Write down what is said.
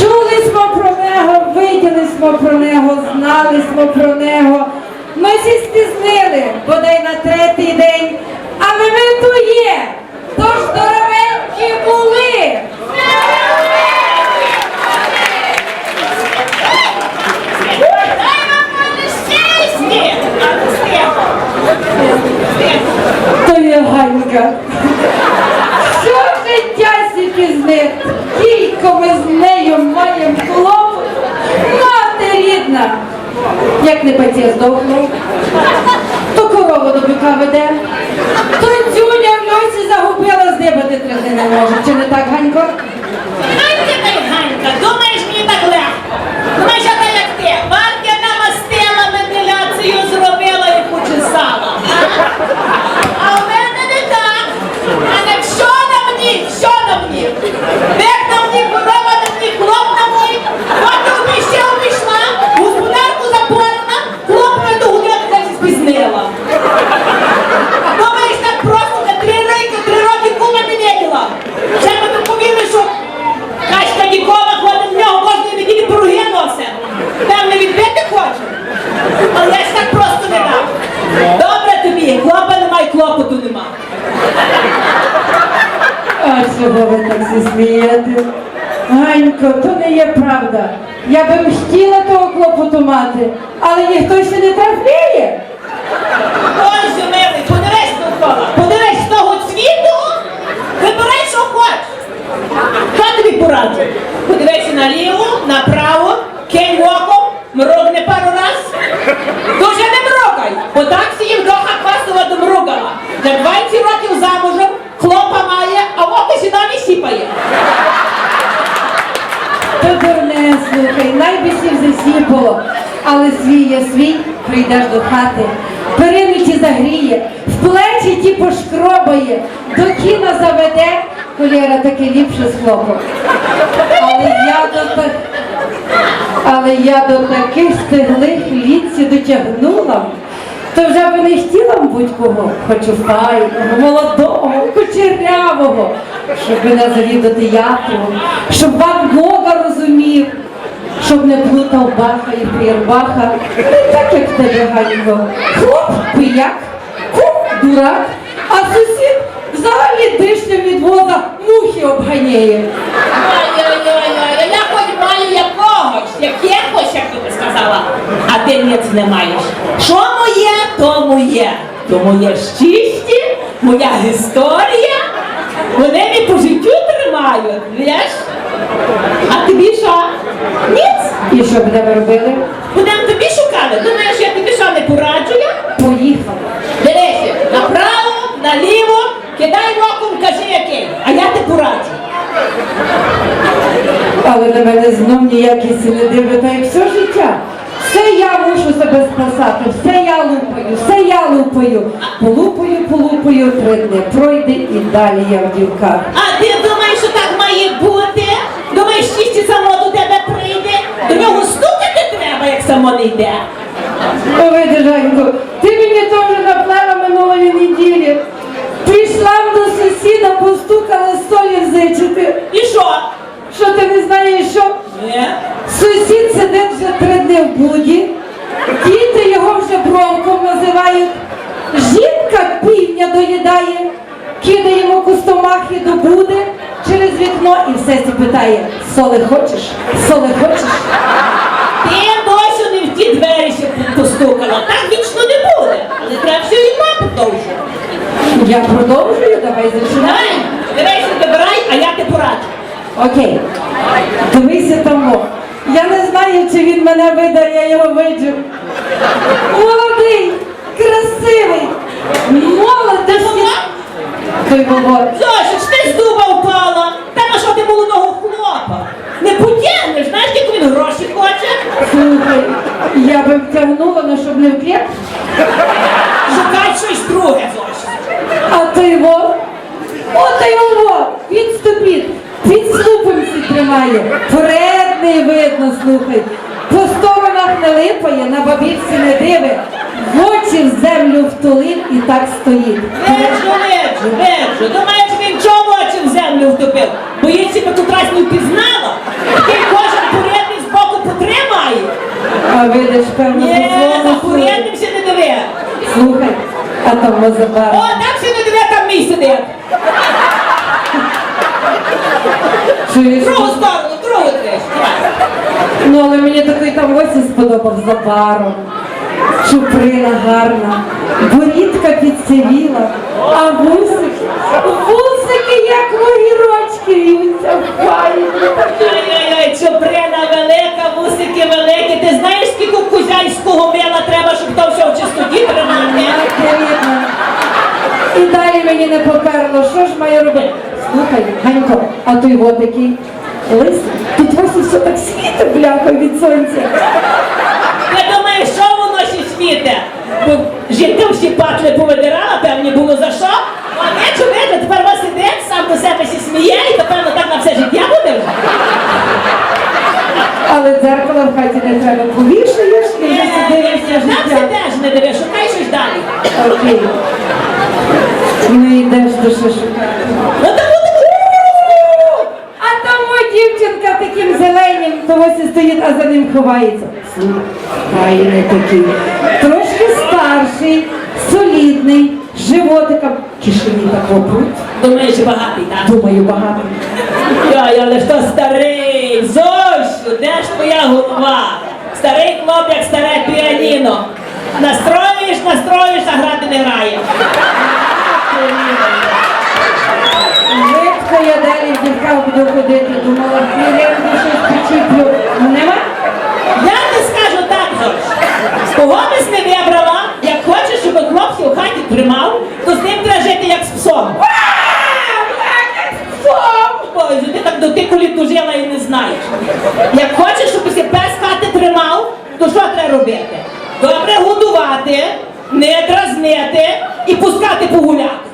Чули смо про нього, виділи смо про нього, знали смо про нього. Ми всі спізнили, бодай на третій день, але ми тут є. Не паті здохну, то корову до бюка веде, то дзюня в носі загубила, здибати трохи не може. Чи не так, Ганько? Ганька та й Ганька, думаєш мені так легко? Думаєш, я так як ти, партія намастила, вентиляцію зробила і почесала. А в мене не так. А не що на мені, що на мені? Бек на мені, корова на мені, хлоп на мені. От тобі ще обійшла, господарку запорена, хлопове до гуляти так спізнила. Думаєш, так просто на три роки, три роки кума не виділа. Ще ми доповіли, що Качка ніколи ходить в нього кожної неділі пироги носить. Там не відбити хоче. Але я ж так просто не дам. Добре тобі, хлопа немає, клопоту нема. А чого ви так зі смієте? Ганько, то не є правда. Я би хотіла того клопоту мати, але ніхто ще не трафляє. Милий, подивись довкола. Подивись того цвіту, вибирай, що хочеш. Що тобі пораджу? Подивися наліво, направо, кинь оком, мрогни пару раз. Дуже не мрогай, бо так всі доха квасова домругала. За 20 років замужем хлопа має, а в око сюди сіпає. Дурне, слухай, найбільше засіпало. Але свій є свій, прийдеш до хати, перину загріє, в плечі ті пошкробає, до кіна заведе, колєра таки ліпше з хлопом. Але я до так. Але я до таких стиглих літці дотягнула, то вже би не хотіла, мабуть, кого, хочу файного, молодого, кучерявого, щоб мене завів до театру, щоб Ван Гога розумів, щоб не плутав Баха і Фейербаха. Не так, як тебе, Ганько. Хлоп пияк, куп дурак, а сусід взагалі дишне від воза мухи обганяє. Ой-ой-ой, я хоч маю якогось, як ти сказала, а ти ніц не маєш. Що моє, то моє. То моє щасті, моя історія. Вони мені по життю тримають, знаєш? А тобі що? Ніц? І що б тебе робили? Будемо тобі шукали. Думаєш, я тобі що не пораджу я? Поїхали. Дивися, направо, наліво, кидай оком, кажи який, а я ти пораджу. Але на мене знов ніякість не та як все життя. Все я мушу себе спасати, все я лупаю, все я лупаю. Полупаю, полупаю, три дні пройде і далі я в дівках. А ти думаєш, що так має бути? Думаєш, чисті само до тебе? До нього стукати треба, як само не йде. Ой, Держанько, ти мені теж наплела минулої неділі. Прийшла до сусіда, постукала столі зичити. І що? Що ти не знаєш, що? Ні? Сусід сидить вже три дні в буді, діти його вже бровком називають, жінка півня доїдає, кидає йому кустомахи до буди вікно і все це питає, соли хочеш? Соли хочеш? Ти досі не в ті двері ще постукала. Так вічно не буде. Але треба все одно продовжувати. Я продовжую, давай зачинай. Дивися, вибирай, а я ти пораджу. Окей. Дивися тому. Я не знаю, чи він мене видає, я його виджу. Молодий, красивий, молодий. Той. Зоша, ж ти з дуба впала. Та на що ти молодого хлопа? Не потягнеш, знаєш, як він гроші хоче? Слухай, я би втягнула, але щоб не вп'є. Шукай щось друге, Зоша. А ти його, от його, він ступить, під слупинці тримає. Вредний слухай. По сторонах не липає, на бабівці не диви. В очі в землю втулив і так стоїть. Виджу, виджу, виджу. Думаєш, він чого очі в землю втопив? Боїться, би тут раз не впізнала? Ти кожен порядний з боку потримає. А видиш, певно, Ні, по своєму суду. курятним ще не диви. Слухай, а там О, там ще не диви, там мій сидить. Чуєш? Другу сторону. Ну, але мені такий там ось сподобав за баром. Чуприна гарна, борідка підсивіла, а вусики, вусики, як огірочки в'ються в паї. Ай-яй-яй, чуприна велика, вусики великі. Ти знаєш, скільки кузянського мила треба, щоб то все в чистоті тримати? І далі мені не поперло, що ж маю робити? Слухай, Ганько, а той такий лисий, тут ось все так світить, бляха, від сонця. Ти думаєш, що воно ще світе? Бо жінка всі патли повидирала, певні було за що. А не чоловік, тепер вас сидить, сам до себе всі сміє, і напевно так на все життя буде вже. Але дзеркало в хаті не треба повішаєш і Е, дивишся Там життя. сидиш, не диви, шукай щось далі. Окей. Не йдеш до що шукати. Ну там буде. А там о, дівчинка таким і стоїть, а за ним ховається. Слухай, такий. Трошки старший, солідний, з животиком. Кишені такого пруть. Думаєш, багатий, так? Думаю, багато. Йой, але то старий, Зощу, де ж твоя голова? Старий хлоп, як старе піаніно. Настроїш, настроїш, а грати не грає. Швидко я далі дівках буду ходити, думала, хвилинку щось причіплю. Ну нема? Я ти скажу так, Зощ. Кого би с не вибрала, як хочеш, щоб хлопців у хаті тримав, то з ним треба жити як з псом. Ой, ти так до тих літ дожила і не знаєш. Як хочеш, щоб ти пес хати тримав, то що треба робити? Добре годувати, не дразнити і пускати погуляти.